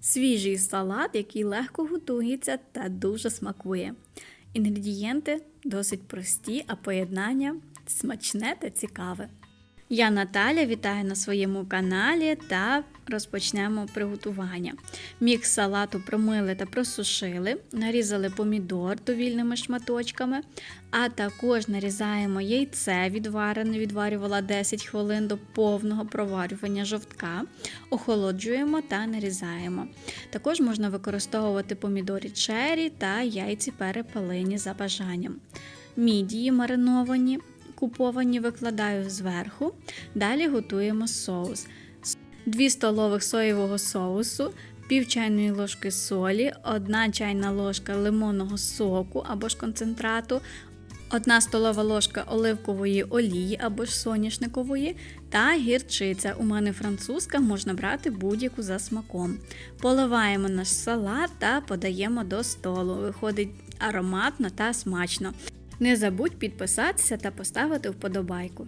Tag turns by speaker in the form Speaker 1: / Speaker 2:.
Speaker 1: Свіжий салат, який легко готується та дуже смакує. Інгредієнти досить прості, а поєднання смачне та цікаве. Я Наталя вітаю на своєму каналі та розпочнемо приготування. Мікс салату промили та просушили, нарізали помідор довільними шматочками, а також нарізаємо яйце відварене, відварювала 10 хвилин до повного проварювання жовтка, охолоджуємо та нарізаємо. Також можна використовувати помідорі чері та яйці перепелині за бажанням. Мідії мариновані, куповані викладаю зверху. Далі готуємо соус. 2 столових соєвого соусу, пів чайної ложки солі, 1 чайна ложка лимонного соку або ж концентрату, 1 столова ложка оливкової олії або ж соняшникової та гірчиця. У мене французька, можна брати будь-яку за смаком. Поливаємо наш салат та подаємо до столу. Виходить ароматно та смачно. Не забудь підписатися та поставити вподобайку.